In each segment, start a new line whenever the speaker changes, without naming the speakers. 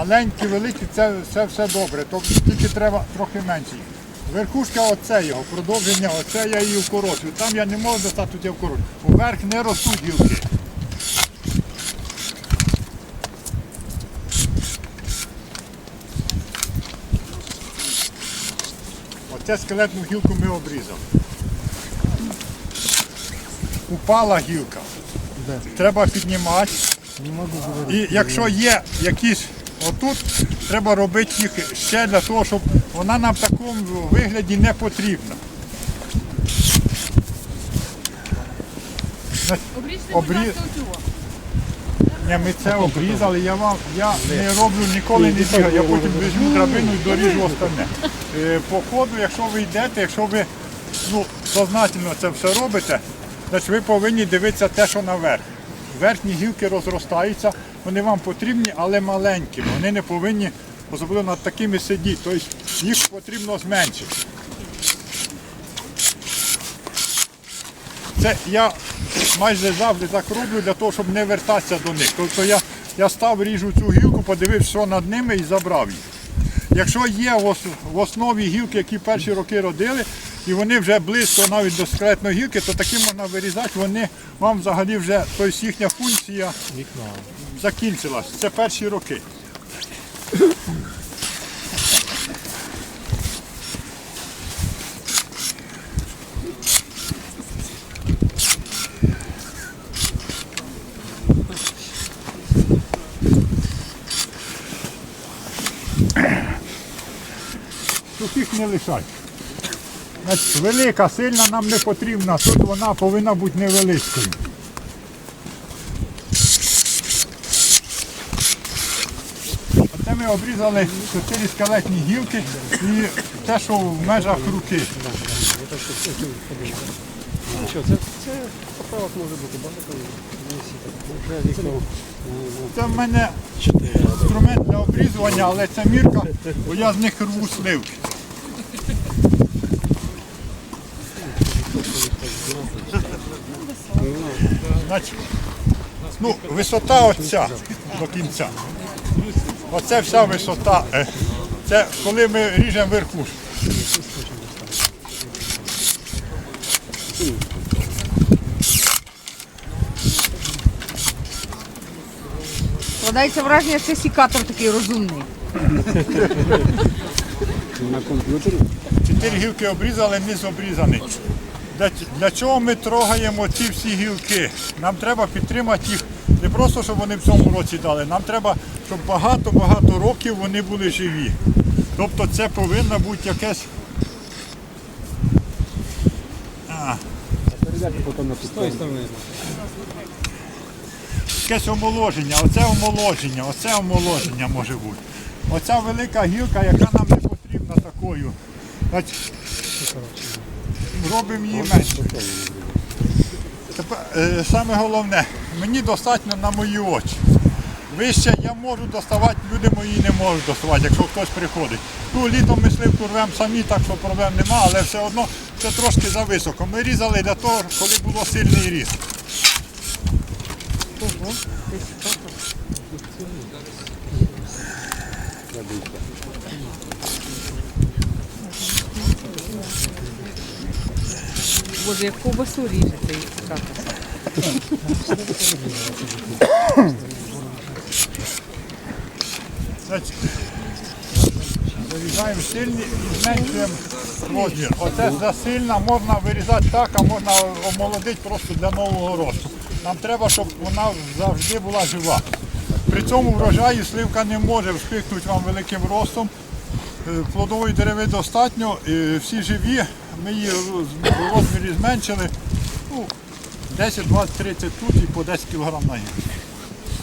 Маленькі, великі, це, це все добре. Тобто тільки треба трохи менше. Верхушка оце його, продовження, оце я її вкорочую. Там я не можу достати, тут я вкорочую. Уверх не ростуть гілки. Оце скелетну гілку ми обрізали. Упала гілка. Треба піднімати. І якщо є якісь отут, треба робити їх ще для того, щоб вона нам в такому вигляді не потрібна.
Обріжте,
Обрі-
будь ласка, оцього.
Ні, ми це обрізали, я вам я не роблю ніколи не бігаю, я потім візьму драбину і доріжу остальне. Е, По ходу, якщо ви йдете, якщо ви ну, сознательно це все робите, значить ви повинні дивитися те, що наверх. Верхні гілки розростаються, вони вам потрібні, але маленькі. Вони не повинні, особливо над такими сидіти. Тобто їх потрібно зменшити. Це я майже завжди так роблю для того, щоб не вертатися до них. Тобто я, я став, ріжу цю гілку, подивився, що над ними і забрав їх. Якщо є в основі гілки, які перші роки родили, і вони вже близько навіть до скелетної гілки, то такі можна вирізати, вони вам взагалі вже, тобто їхня функція закінчилась. Це перші роки. Сухих не. Значить, велика, сильна нам не потрібна, тут вона повинна бути невеличкою. Ми обрізали чотири скелетні гілки і те, що в межах руки.
Це. Це
в мене інструмент для обрізування, але це мірка, бо я з них рву сливки. Значить, ну, висота оця до кінця. Оце вся висота. Це коли ми ріжемо верхушку.
Складається враження, що це сікатор такий розумний.
На комп'ютері.
Чотири гілки обрізали, низ обрізаний. Для, для чого ми трогаємо ці всі гілки? Нам треба підтримати їх не просто, щоб вони в цьому році дали. Нам треба, щоб багато-багато років вони були живі. Тобто це повинно бути якесь. А, якесь омоложення, оце омоложення, оце омоложення може бути. Оця велика гілка, яка нам не потрібна такою. Робимо її менше. Е, саме головне, мені достатньо на мої очі. Вище я можу доставати, люди мої не можуть доставати, якщо хтось приходить. Ну, літом ми сливку рвемо самі, так що проблем нема, але все одно це трошки зависоко. Ми різали для того, коли було сильний ріст.
Боже, як ковбасу ріже цей сікатор.
Значить, вирізаємо сильні і зменшуємо розмір. Оце засильна можна вирізати так, а можна омолодити просто для нового росту. Нам треба, щоб вона завжди була жива. При цьому врожаї сливка не може вспихнути вам великим ростом. Е, Плодової дереви достатньо, всі живі, ми її в розмірі зменшили. Ну, 10, 20, 30 тут і по 10 кг на гілку.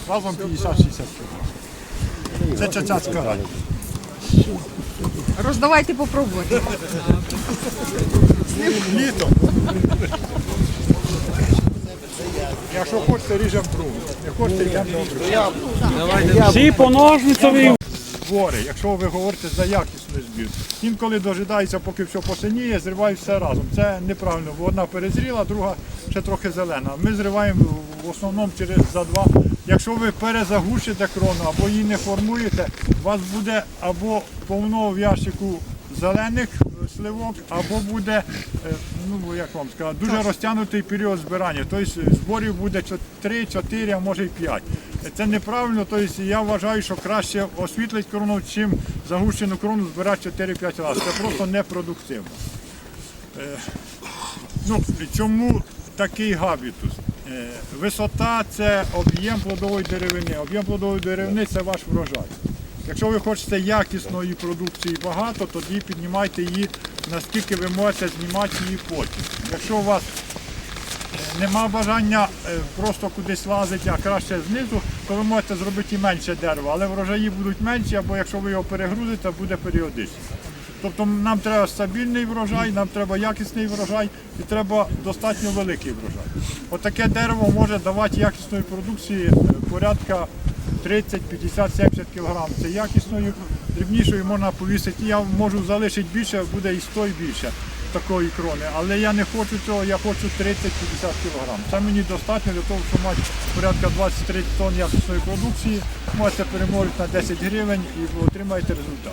Разом 50-60 кг. Це чацацька радість.
Роздавайте попробувати.
Літом. Якщо хочете, ріжемо другу. Не хочете, йдемо до другу.
Всі по ножницям
хворий, якщо ви говорите за якісний збір. Інколи дожидається, поки все посиніє, зривають все разом. Це неправильно, бо одна перезріла, друга ще трохи зелена. Ми зриваємо в основному через за два. Якщо ви перезагущите крону або її не формуєте, у вас буде або повно в ящику зелених сливок, або буде, е, ну як вам сказати, дуже розтягнутий період збирання. Тобто зборів буде 3, 4, а може й 5. Це неправильно, тобто я вважаю, що краще освітлити крону, чим загущену крону збирати 4-5 разів. Це просто непродуктивно. Е, Ну, чому такий габітус? Е, Висота це об'єм плодової деревини. Об'єм плодової деревини це ваш врожай. Якщо ви хочете якісної продукції багато, тоді піднімайте її, наскільки ви можете знімати її потім. Якщо у вас нема бажання е, просто кудись лазити, а краще знизу, то ви можете зробити і менше дерева, але врожаї будуть менші, або якщо ви його перегрузите, буде періодично. Тобто нам треба стабільний врожай, нам треба якісний врожай і треба достатньо великий врожай. Отаке дерево може давати якісної продукції е, порядка 30, 50, 70 кг. Це якісною, дрібнішою можна повісити. Я можу залишити більше, буде і 100 і більше такої крони. Але я не хочу цього, я хочу 30-50 кг. Це мені достатньо для того, щоб мати порядка 23 тонн якісної продукції, можете перемолити на 10 гривень і отримаєте результат.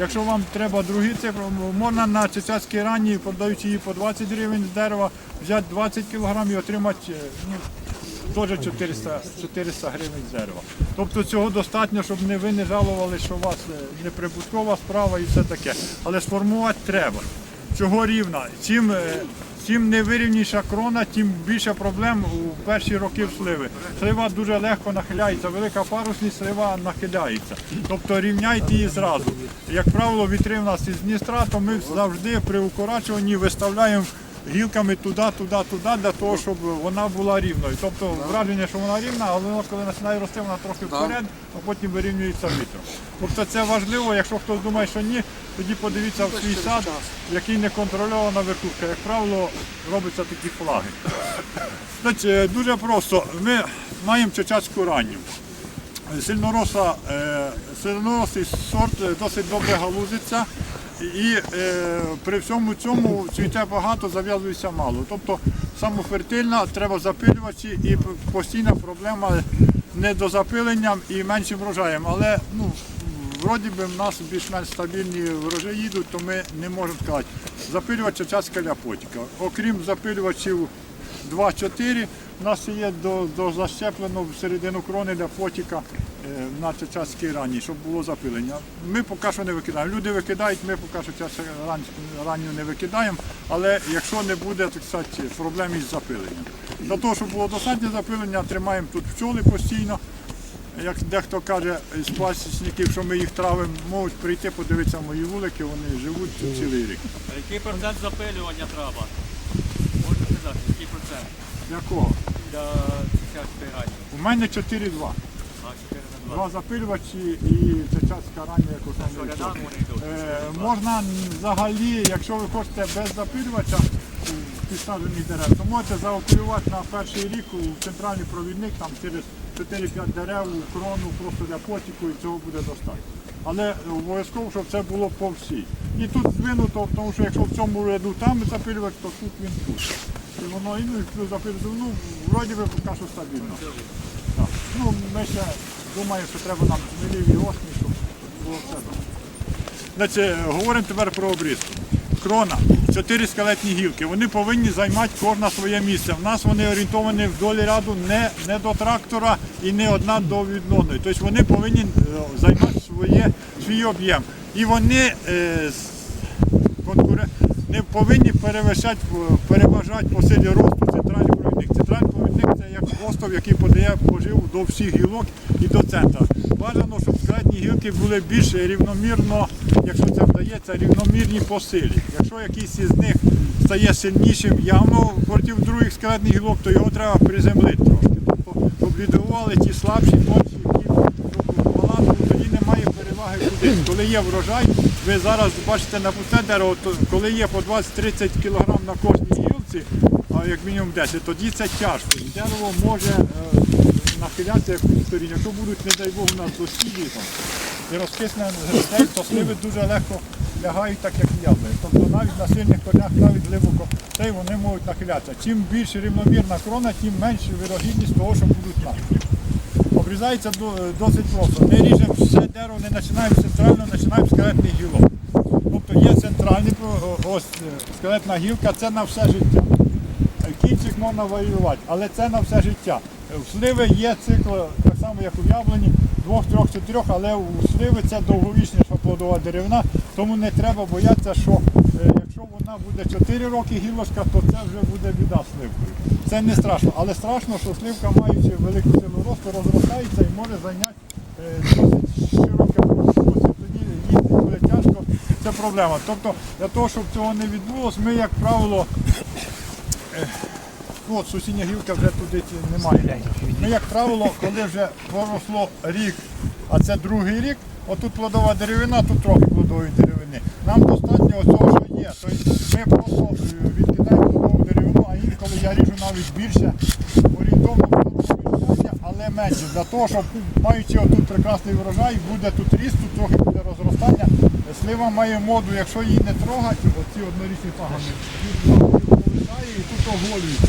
Якщо вам треба другі цифри, можна на чечацькій ранні, продаючи її по 20 гривень з дерева, взяти 20 кг і отримати ну, теж 400, 400 гривень з дерева. Тобто цього достатньо, щоб ви не жалували, що у вас е, неприбуткова справа і все таке. Але сформувати треба. Чого рівна? Чим, е, чим невирівніша крона, тим більше проблем у перші роки в сливи. Слива дуже легко нахиляється, велика парусність слива нахиляється. Тобто рівняйте її зразу. Як правило, вітри в нас із Дністра, то ми завжди при укорачуванні виставляємо гілками туди, туди, туди, для того, щоб вона була рівною. Тобто враження, що вона рівна, але вона, коли починає рости, вона трохи вперед, а потім вирівнюється вітром. Тобто це важливо, якщо хтось думає, що ні, тоді подивіться в свій сад, який не контрольована верхушка. Як правило, робляться такі флаги. Значить, е, дуже просто. Ми маємо чечацьку ранню. Сильнороса, е, сильноросий сорт е, досить добре галузиться. І е, при всьому цьому цвіте багато, зав'язується мало. Тобто самофертильна, треба запилювачі і постійна проблема недозапиленням і меншим врожаєм. Але ну, вроді би в нас більш-менш стабільні врожаї йдуть, то ми не можемо сказати. Запилювач чечацька ляпотіка. Окрім запилювачів 2-4, у нас є до, до защеплено в середину крони для е, на чечацькій рані, щоб було запилення. Ми поки що не викидаємо. Люди викидають, ми поки що ран- ранню не викидаємо, але якщо не буде так сказати, проблем із запиленням. Для того, щоб було достатньо запилення, тримаємо тут пчоли постійно. Як дехто каже з пасічників, що ми їх травимо, можуть прийти, подивитися мої вулики, вони живуть цілий рік.
А який процент запилювання треба? Можна сказати, який процент для чечацької рані?
У мене 4-2.
А, 4 на 2.
Два запилювачі і чечацька рання, як
йдуть?
Е, можна взагалі, якщо ви хочете без запилювача підсаджених дерев, то можете заокулювати на перший рік у центральний провідник там через 4-5 дерев у крону просто для потіку і цього буде достатньо. Але обов'язково, щоб це було по всій. І тут звинуто, тому що якщо в цьому ряду там запилювач, то тут він тут. І воно і ну, запилювач, ну, вроді би поки що стабільно. Ну, ми ще думаємо, що треба нам осні, щоб було все. Значить, говоримо тепер про обрізку. Крона, чотири скелетні гілки. Вони повинні займати кожна своє місце. В нас вони орієнтовані вдолі ряду не, не до трактора і не одна до відновної. Тобто вони повинні е, займати своє, свій об'єм. І вони е, не повинні е, переважати по силі росту центральний провідник. Центральний провідник це як який подає поживу до всіх гілок і до центру. Бажано, щоб скелетні гілки були більш рівномірно, якщо це вдається, рівномірні по силі. Якщо якийсь із них стає сильнішим явно проти других скелетних гілок, то його треба приземлити трошки. Тобто облідували ті слабші, тонші, які трохи балансу, тоді немає переваги куди. Коли є врожай, ви зараз бачите на пусте дерево, то коли є по 20-30 кг на кожній гілці, а як мінімум 10, тоді це тяжко. Дерево може е, нахилятися якусь сторіню. Якщо будуть, не дай Бог, у нас дощі літом, і розкисне грибень, то сливи дуже легко лягають, так як і. Тобто навіть на сильних корнях, навіть глибоко, та вони можуть нахилятися. Чим більш рівномірна крона, тим менша вирогідність того, що будуть нахили. Обрізається до- досить просто. Не ріжемо все дерево, не починаємо з центрального, починаємо з скелетних гілок. Тобто є центральний про- ось е, скелетна гілка, це на все життя. Кінчик можна варіювати, але це на все життя. У сливи є цикл, так само як у яблуні, двох, трьох, чотирьох, але у сливи це довговічніша плодова деревина, тому не треба боятися, що е, якщо вона буде 4 роки гілочка, то це вже буде біда сливкою. Це не страшно, але страшно, що сливка, маючи велику силу росту, розростається і може зайняти е, досить широке простір. Тоді їздити буде тяжко, це проблема. Тобто для того, щоб цього не відбулося, ми, як правило, Ну, от сусідня гілка вже туди немає. Ми, як правило, коли вже проросло рік, а це другий рік, отут плодова деревина, тут трохи плодової деревини. Нам достатньо цього, що є. Тобто ми просто відкидаємо плодову деревину, а інколи я ріжу навіть більше орієнтовно але менше. Для того, щоб маючи отут прекрасний врожай, буде тут ріст, тут трохи буде розростання. Слива має моду, якщо її не трогати, оці однорічні пагани, і тут оголюється.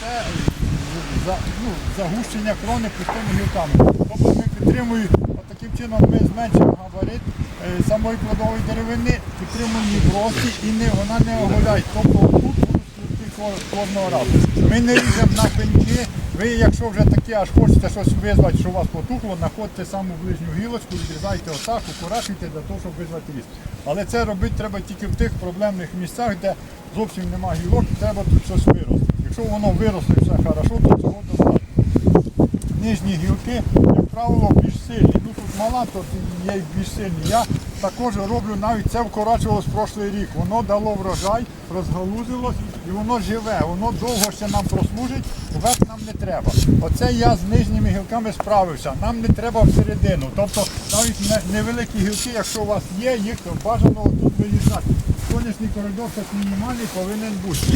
Це ну, загущення крони пустими гілками. Тобто ми підтримуємо, таким чином ми зменшуємо габарит е, самої плодової деревини, підтримуємо в рості і не, вона не оголяє. Тобто тут будуть кожного разу. Ми не ріжемо на пеньки. Ви, якщо вже таке аж хочете щось визвати, що у вас потухло, знаходьте саму ближню гілочку, відрізайте отак, укорачуйте для того, щоб визвати ріст. Але це робити треба тільки в тих проблемних місцях, де зовсім нема гілок, треба тут щось вирости. Якщо воно виросло і все хорошо, то цього достатньо. Нижні гілки, як правило, більш сильні. Ну тут мала, то є більш сильні. Я також роблю навіть це вкорачувалось прошлий рік. Воно дало врожай, розгалузилось і воно живе, воно довго ще нам прослужить, вверх нам не треба. Оце я з нижніми гілками справився. Нам не треба всередину. Тобто навіть невеликі гілки, якщо у вас є, їх бажано тут виїжджати. Сонячний коридор мінімальний повинен бути.